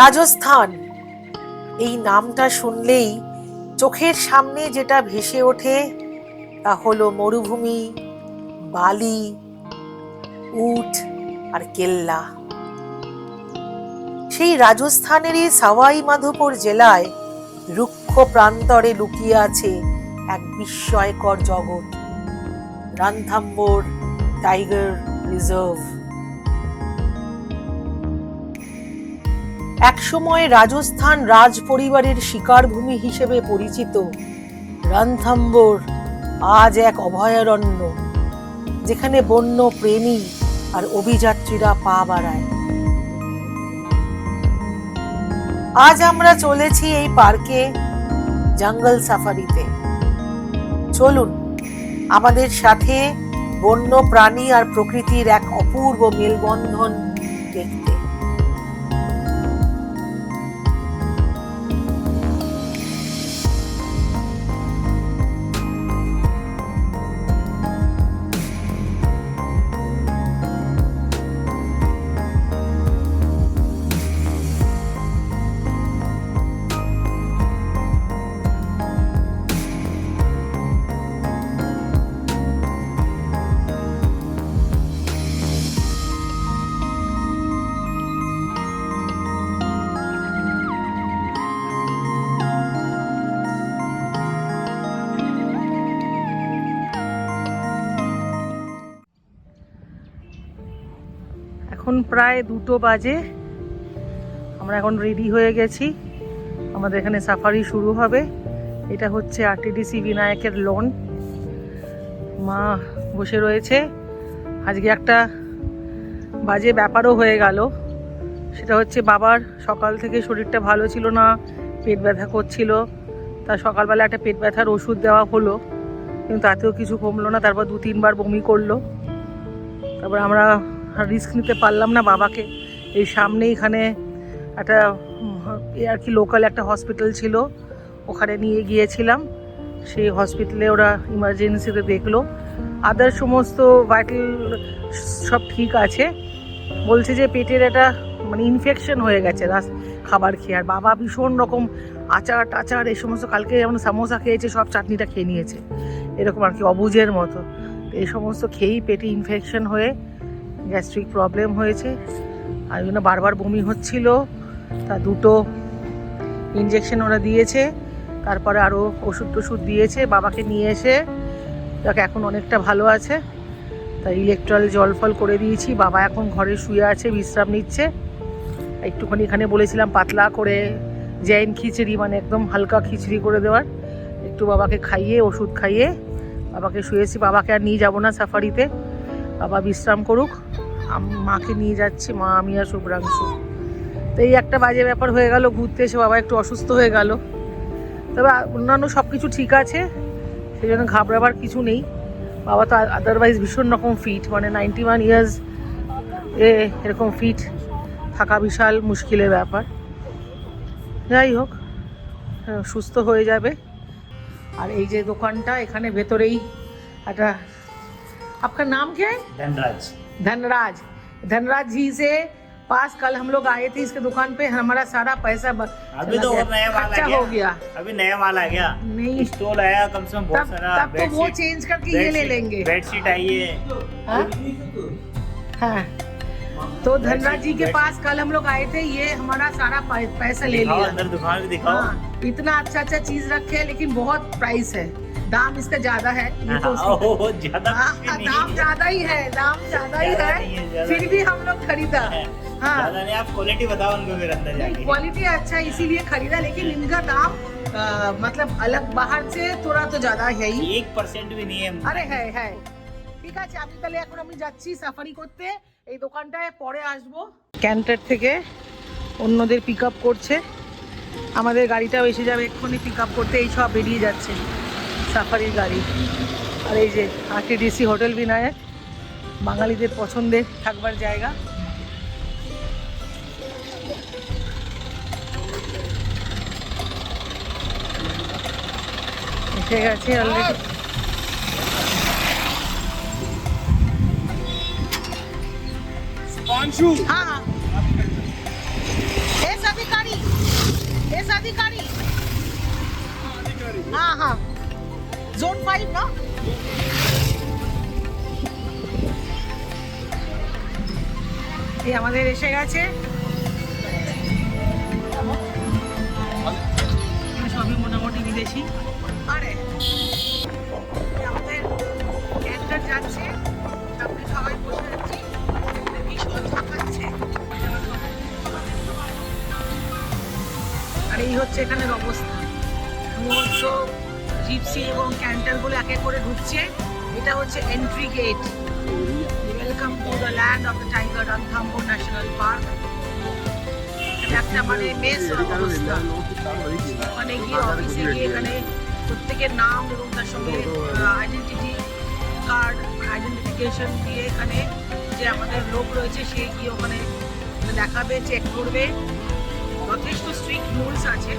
রাজস্থান। এই নামটা শুনলেই চোখের সামনে যেটা ভেসে ওঠে, তা হলো মরুভূমি, বালি, উট আর কেল্লা। সেই রাজস্থানেরই সাওয়াই মাধোপুর জেলায় রুক্ষ প্রান্তরে লুকিয়ে আছে এক বিস্ময়কর জগৎ রানথাম্বোর টাইগার রিজার্ভ। একসময় রাজস্থান রাজ পরিবারের শিকার ভূমি হিসেবে পরিচিত রণথম্বোর, আজ এক অভয়ারণ্য, যেখানে বন্য প্রেমী আর অভিযাত্রীরা পা বাড়ায়। আজ আমরা চলেছি এই পার্কে জঙ্গল সাফারিতে। চলুন, আমাদের সাথে বন্য প্রাণী আর প্রকৃতির এক অপূর্ব মেলবন্ধন প্রায় দুটো বাজে। আমরা এখন রেডি হয়ে গেছি। আমাদের এখানে সাফারি শুরু হবে। এটা হচ্ছে আরটিডিসি বিনায়কের লোন মা বসে রয়েছে। আজকে একটা বাজে ব্যাপারও হয়ে গেল। সেটা হচ্ছে বাবার সকাল থেকে শরীরটা ভালো ছিল না, পেট ব্যথা করছিল। তা সকালবেলা একটা পেট ব্যথার ওষুধ দেওয়া হলো। কিন্তু তাতেও কিছু কমলো না। তারপর দু তিনবার বমি করল। তারপর আমরা রিস্ক নিতে পারলাম না বাবাকে। এই সামনে এখানে একটা আর কি লোকাল একটা হসপিটাল ছিল। ওখানে নিয়ে গিয়েছিলাম। সেই হসপিটালে ওরা ইমার্জেন্সিতে দেখল। আদার সমস্ত ভাইটাল সব ঠিক আছে। বলছে যে পেটের একটা মানে ইনফেকশন হয়ে গেছে রাস খাবার খেয়ে। আর বাবা ভীষণ রকম আচার টাচার, এই সমস্ত কালকে যেমন সামোসা খেয়েছে, সব চাটনিটা খেয়ে নিয়েছে। এরকম আর কি অবুজের মতো। এই সমস্ত খেয়েই পেটে ইনফেকশন হয়ে গ্যাস্ট্রিক প্রবলেম হয়েছে। আর জন্য বারবার বমি হচ্ছিল। তা দুটো ইঞ্জেকশন ওরা দিয়েছে। তারপরে আরও ওষুধ টষুধ দিয়েছে। বাবাকে নিয়ে এসে যাকে, এখন অনেকটা ভালো আছে। তা ইলেকট্রাল জল ফল করে দিয়েছি। বাবা এখন ঘরে শুয়ে আছে, বিশ্রাম নিচ্ছে। একটুখানি এখানে বলেছিলাম পাতলা করে জৈন খিচড়ি মানে একদম হালকা খিচড়ি করে দেওয়ার। একটু বাবাকে খাইয়ে, ওষুধ খাইয়ে বাবাকে শুয়েছি। বাবাকে আর নিয়ে যাব না সাফারিতে। বাবা বিশ্রাম করুক। মাকে নিয়ে যাচ্ছি মা আমি আর শুভ্রাংশু। তো এই একটা বাজে ব্যাপার হয়ে গেল ঘুরতে এসে বাবা একটু অসুস্থ হয়ে গেল। তবে অন্যান্য সব কিছু ঠিক আছে সেই জন্য ঘাবড়াবার কিছু নেই। বাবা তো আদারওয়াইজ ভীষণ রকম ফিট মানে নাইনটি ওয়ান ইয়ার্স এ এরকম ফিট থাকা বিশাল মুশকিলের ব্যাপার। যাই হোক হ্যাঁ, সুস্থ হয়ে যাবে। আর এই যে দোকানটা এখানে ভেতরেই একটা आपका नाम क्या है? धनराज। धनराज। धनराज जी से पास कल हम लोग आए थे इसके दुकान पे हमारा सारा पैसा अभी तो गया, नया माल आ गया। हो गया। अभी नया माल आ गया। नहीं। स्टॉल आया कम से कम बहुत तब सारा तब तो वो चेंज करके ये ले लेंगे। बेडशीट आई है। हाँ? हाँ। तो धनराज जी के पास कल हम लोग आए थे ये हमारा सारा पैसा ले लिया। अंदर दुकान भी दिखाओ। हाँ इतना अच्छा अच्छा चीज़ रखे हैं लेकिन बहुत प्राइस है। दाम इसका ज्यादा है ये तो हाँ, उसकी- ओहो, ज्यादा हाँ, कुछ भी दाम नहीं ज्यादा ही है दाम ज्यादा ही ज्यादा है नहीं है, ज्यादा फिर भी हम लोग खरीदा है। हाँ ज्यादा नहीं आप क्वालिटी बताओ उनको फिर अंदर जाके क्वालिटी अच्छा है, इसीलिए खरीदा लेकिन इनका दाम आ, मतलब अलग बाहर से थोड़ा तो ज्यादा है ही एक परसेंट भी नहीं है আরে হ্যাঁ হ্যাঁ ঠিক আছে আমি তাহলে এখন আমি যাচ্ছি সাফারি করতে এই দোকানটায় পরে আসবো ক্যান্টার থেকে অন্যদের পিক আপ করছে আমাদের গাড়িটাও এসে যাবে এক্ষুনি পিক আপ করতে এই সব বেরিয়ে যাচ্ছে সাফারির গাড়ি আর এই যে আরটিডিসি হোটেল বিনায়ক বাঙালিদের পছন্দের থাকবার জায়গা এসে গেছে অলরেডি पांचू हाँ हाँ ये सभी अधिकारी एस अधिकारी हाँ हाँ জোন ফাইভ, না? এই আমাদের এসে গেছে। সবই মোটামুটি বিদেশি। আরে, আমাদের ক্যান্টার যাচ্ছে সামনে সবাই বসে আছি। ভীষণ থাকাচ্ছে আর এই হচ্ছে এখানের অবস্থা। মৎস্য জিপসি এবং ক্যান্টারগুলো এক এক করে ঢুকছে। এটা হচ্ছে entry gate welcome to the land of the tiger Ranthambore national park একটা মানে মেস অবস্থা। ওখানে গিয়ে অফিসে গিয়ে এখানে প্রত্যেকের নাম এবং তার সঙ্গে আইডেন্টিটি কার্ড আইডেন্টিফিকেশন দিয়ে এখানে যে আমাদের লোক রয়েছে, সে গিয়ে ওখানে দেখাবে চেক করবে। যথেষ্ট স্ট্রিক্ট রুলস আছে।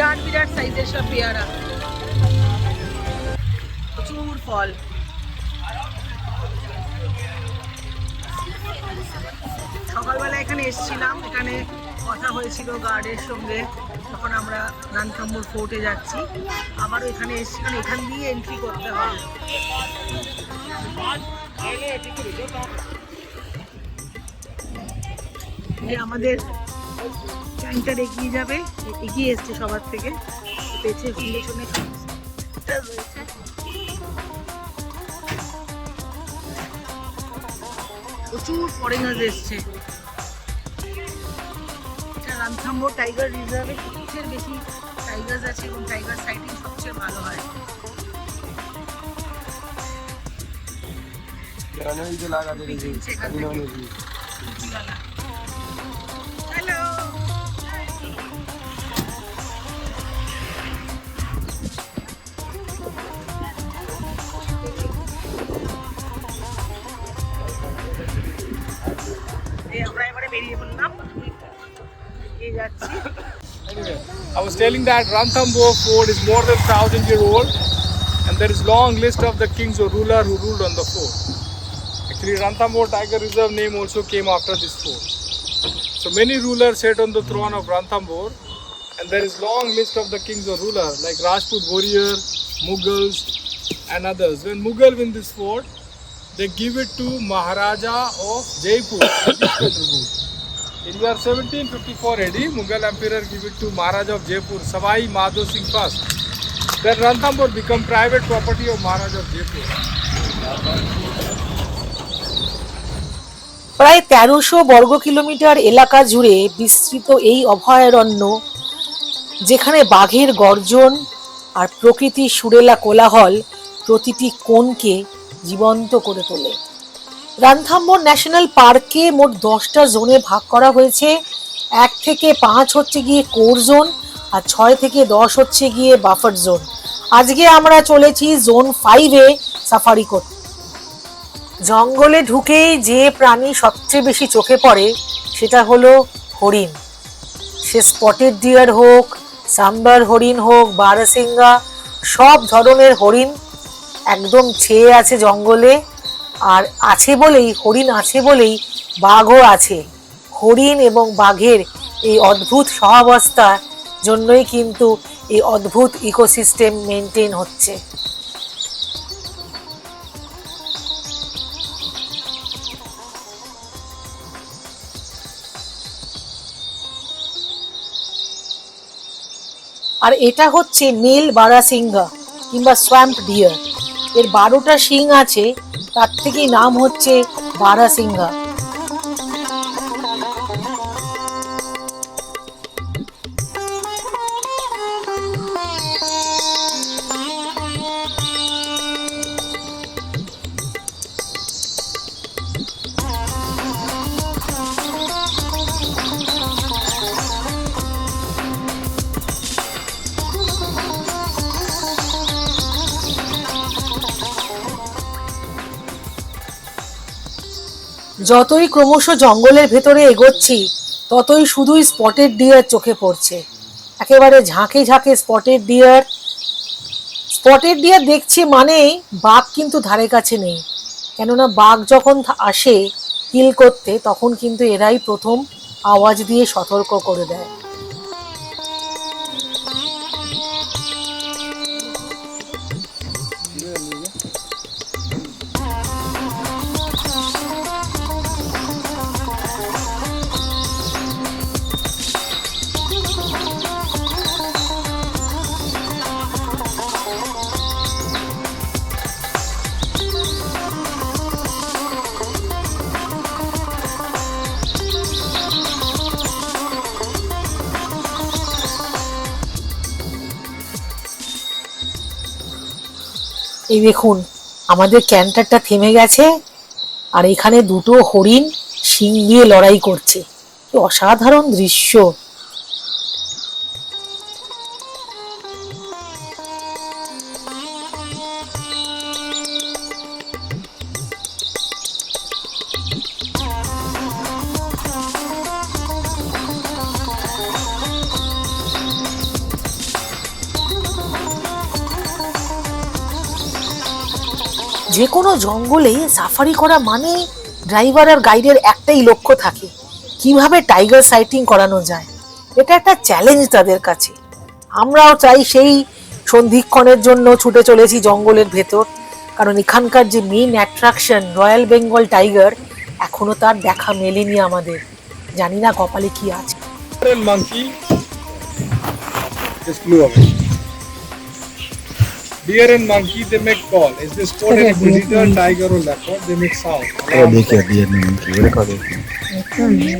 বিরাট বিরাট সাইজের সব পেয়ারা। প্রচুর ফল। সকালবেলা এখানে এসেছিলাম, এখানে কথা হয়েছিল গার্ডের সঙ্গে। তখন আমরা রানকাম্বুর ফোর্টে যাচ্ছি। আবারও এখানে এসেছিলাম এখান দিয়ে এন্ট্রি করতে হবে। আমাদের ট্যাঙ্কটার এগিয়ে যাবে এগিয়ে এসছে সবার থেকে। পেছে পেছনে প্রচুর ফরেনার্স এসছে। এটা টাইগার রিজার্ভে সবচেয়ে বেশি টাইগার্স আছে এবং টাইগার সাইটিং সবচেয়ে ভালো হয়। Hello was telling that Ranthambore fort is more than thousand year old, and there is long list of the kings or ruler who ruled on the fort. Actually, Ranthambore Tiger Reserve name also came after this fort. So many rulers sat on the throne of Ranthambore, and there is long list of the kings or ruler like Rajput warrior, Mughals, and others. When Mughal win this fort, they give it to Maharaja of Jaipur. In year 1754 AD, Mughal emperor gave it to Maharaja of Jaipur, Savai Madho Singh first. Then Ranthambore become private property of Maharaja of Jaipur. প্রায় তেরোশো বর্গ kilometre এলাকা জুড়ে বিস্তৃত এই অভয়ারণ্য যেখানে বাঘের গর্জন আর প্রকৃতির সুরেলা কোলাহল প্রতিটি কোণকে জীবন্ত করে তোলে রানথাম্বর ন্যাশনাল পার্কে মোট দশটা জোনে ভাগ করা হয়েছে। এক থেকে পাঁচ হচ্ছে গিয়ে কোর জোন, আর ছয় থেকে দশ হচ্ছে গিয়ে বাফার জোন। আজকে আমরা চলেছি জোন ফাইভে সাফারি করতে। জঙ্গলে ঢুকেই যে প্রাণী সবচেয়ে বেশি চোখে পড়ে, সেটা হলো হরিণ। সে স্পটেড ডিয়ার হোক, সাম্বার হরিণ হোক, বারাসিঙ্গা, সব ধরনের হরিণ একদম ছেয়ে আছে জঙ্গলে। আর আছে বলেই, হরিণ আছে বলেই বাঘও আছে। হরিণ এবং বাঘের এই অদ্ভুত সহাবস্থার জন্যই কিন্তু এই অদ্ভুত ইকোসিস্টেম মেনটেন হচ্ছে। আর এটা হচ্ছে মেল বারাসিংহা কিংবা সোয়াম্প ডিয়ার এর বারোটা শিং আছে তার থেকেই নাম হচ্ছে বারাসিঙ্গা। যতই ক্রমশ জঙ্গলের ভেতরে এগোচ্ছি, ততই শুধুই স্পটেড ডিয়ার চোখে পড়ছে। একেবারে ঝাঁকে ঝাঁকে স্পটেড ডিয়ার। স্পটেড ডিয়ার দেখছি মানেই বাঘ কিন্তু ধারে কাছে নেই। কেননা বাঘ যখন আসে, কিল করতে, তখন কিন্তু এরাই প্রথম আওয়াজ দিয়ে সতর্ক করে দেয়। এই দেখুন, আমাদের ক্যান্টারটা থেমে গেছে আর এখানে দুটো হরিণ শিং দিয়ে লড়াই করছে। অসাধারণ দৃশ্য। যে কোনো জঙ্গলে সাফারি করা মানে ড্রাইভার আর গাইডের একটাই লক্ষ্য থাকে, কীভাবে টাইগার সাইটিং করানো যায়। এটা একটা চ্যালেঞ্জ তাদের কাছে। আমরাও চাই সেই সন্ধিক্ষণের জন্য ছুটে চলেছি জঙ্গলের ভেতর, কারণ এখানকার যে main attraction royal Bengal tiger এখনও তার দেখা মেলেনি আমাদের। জানি না কপালে কি আছে। Deer and monkey just flew away. Deer and monkey they make call. Is this spot any predator, tiger or leopard? They make sound. वो देखिए डियर ने उनकी वो देखो देखिए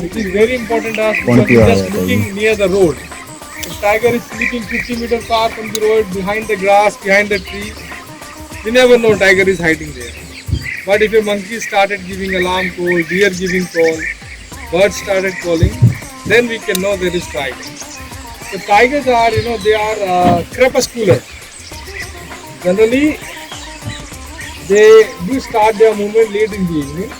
It is very important to us कौन because किया it's just है looking near the road. If tiger is sleeping 50 meters far from the road, behind the grass, behind the tree, we never know tiger is hiding there. But if a monkey started giving alarm call, deer giving call, birds started calling, then we can know there is tiger. So tigers are, you know, they are uh, crepuscular. Generally, they do start their movement late in the evening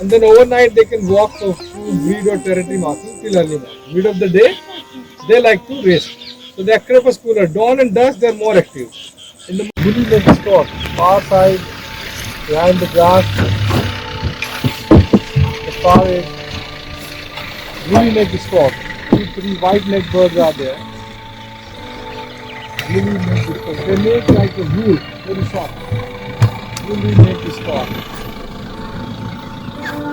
and then overnight they can walk for food, breed or territory marking till early morning. Mid of the day, they like to rest. So they are crepuscular. Dawn and dusk, they are more active. In the bully neck stalk, far side, behind the grass, the far edge, bully neck stalk. Two, three white neck birds are there. Bully neck stalk. They make like a wool, very soft. Bully neck stalk.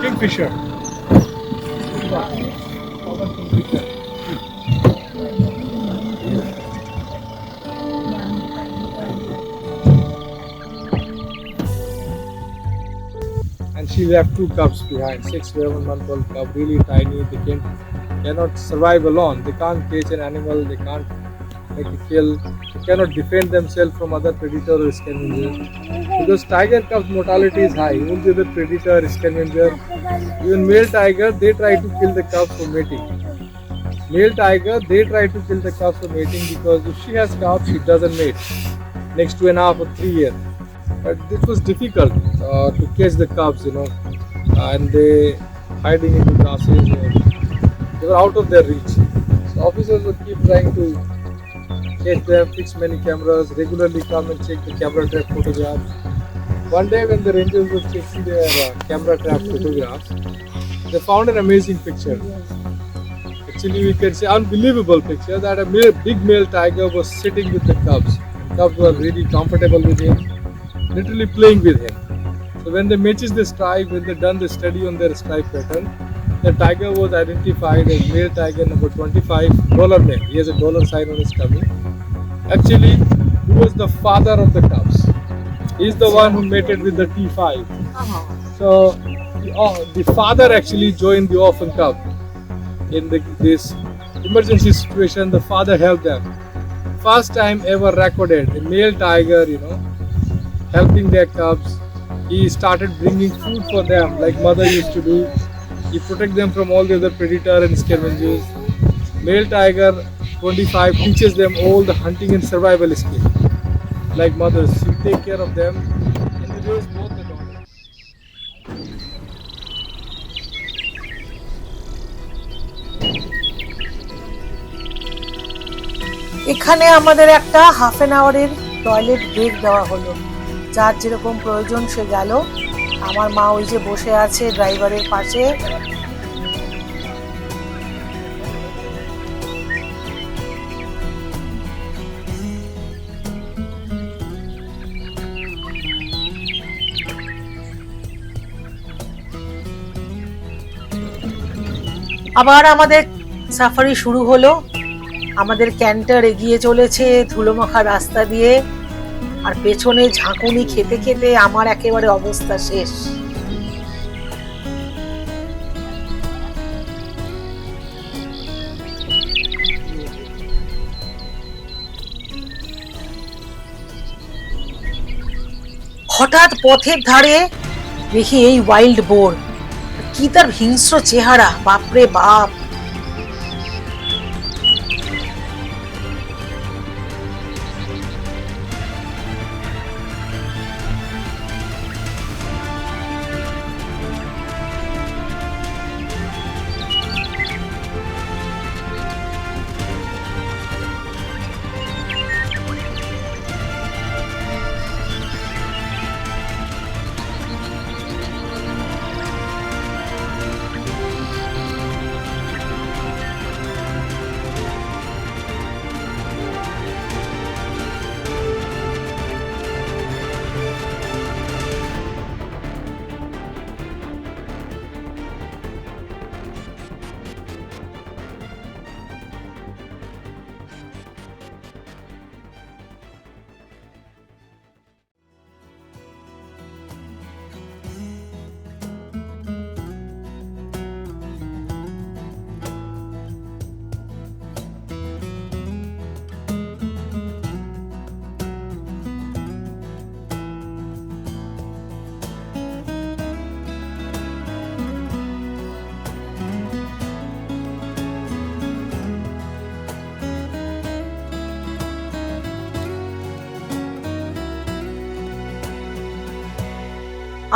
Kingfisher. Kingfisher. And she left two cubs behind, six, seven month old cub, really tiny. They can cannot survive alone. They can't catch an animal. They can't make kill. Cannot defend themselves from other predator or scavengers. Because tiger cubs mortality is high. Even the predator, scavenger, even male tiger, they try to kill the cubs for mating. Male tiger, they try to kill the cubs for mating because if she has cubs, she doesn't mate next two and a half or three years. But this was difficult uh, to catch the cubs, you know, and they hiding in the grasses. They were out of their reach. So officers would keep trying to catch them, fix many cameras, regularly come and check the camera trap photographs. One day when the rangers were checking their uh, camera trap photographs, they found an amazing picture. Actually, we can say unbelievable picture that a male, big male tiger was sitting with the cubs. Cubs were really comfortable with him, literally playing with him. So when they matches the stripe, when they done the study on their stripe pattern, the tiger was identified as male tiger number 25, dollar male. He has a dollar sign on his tummy. Actually, he was the father of the cubs. He's the one who mated with the T5. So the, uh, the father actually joined the orphan cub in the, this emergency situation. The father helped them. First time ever recorded a male tiger, you know, helping their cubs. He started bringing food for them like mother used to do. He protect them from all the other predator and scavengers. Male tiger 25 teaches them all the hunting and survival skill. Like mothers, she take care of them and they raise both the daughters. এখানে আমাদের একটা half an আওয়ারের toilet break দেওয়া হলো যার যেরকম প্রয়োজন সে গেল আমার মা ওই যে বসে আছে ড্রাইভারের পাশে আবার আমাদের সাফারি শুরু হলো। আমাদের ক্যান্টার এগিয়ে চলেছে ধুলোমাখা রাস্তা দিয়ে। আর পেছনে ঝাঁকুনি খেতে খেতে আমার একেবারে অবস্থা শেষ। হঠাৎ পথের ধারে দেখি এই ওয়াইল্ড বোর কি তার হিংস্র চেহারা? বাপরে বাপ।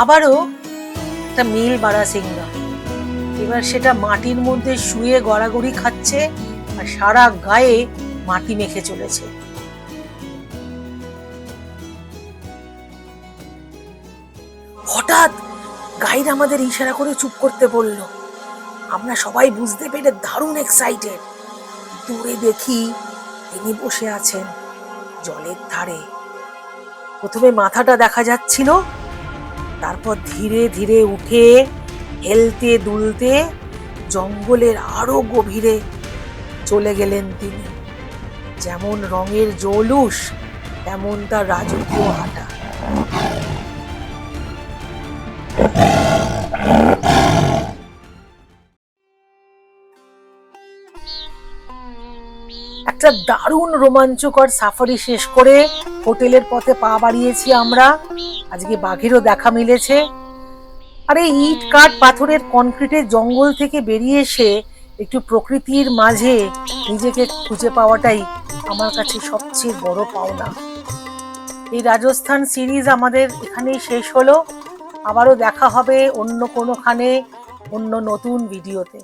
আবারও একটা মিল বাড়া সিংহা এবার সেটা মাটির মধ্যে শুয়ে গড়াগড়ি খাচ্ছে আর সারা গায়ে মাটি মেখে চলেছে। হঠাৎ গাইড আমাদের ইশারা করে চুপ করতে বলল। আমরা সবাই বুঝতে পেরে দারুণ এক্সাইটেড দূরে দেখি তিনি বসে আছেন জলের ধারে। প্রথমে মাথাটা দেখা যাচ্ছিল তারপর ধীরে ধীরে উঠে, হেলতে দুলতে জঙ্গলের আরও গভীরে চলে গেলেন তিনি। যেমন রঙের জৌলুস, তেমন তার রাজকীয় হাঁটা। একটা দারুণ রোমাঞ্চকর সাফারি শেষ করে হোটেলের পথে পা বাড়িয়েছি আমরা। আজকে বাঘেরও দেখা মিলেছে। আরে ইট কাঠ পাথরের কনক্রিটের জঙ্গল থেকে বেরিয়ে এসে একটু প্রকৃতির মাঝে নিজেকে খুঁজে পাওয়াটাই আমার কাছে সবচেয়ে বড় পাওনা। এই রাজস্থান সিরিজ আমাদের এখানেই শেষ হলো। আবারও দেখা হবে অন্য কোনোখানে, অন্য নতুন ভিডিওতে।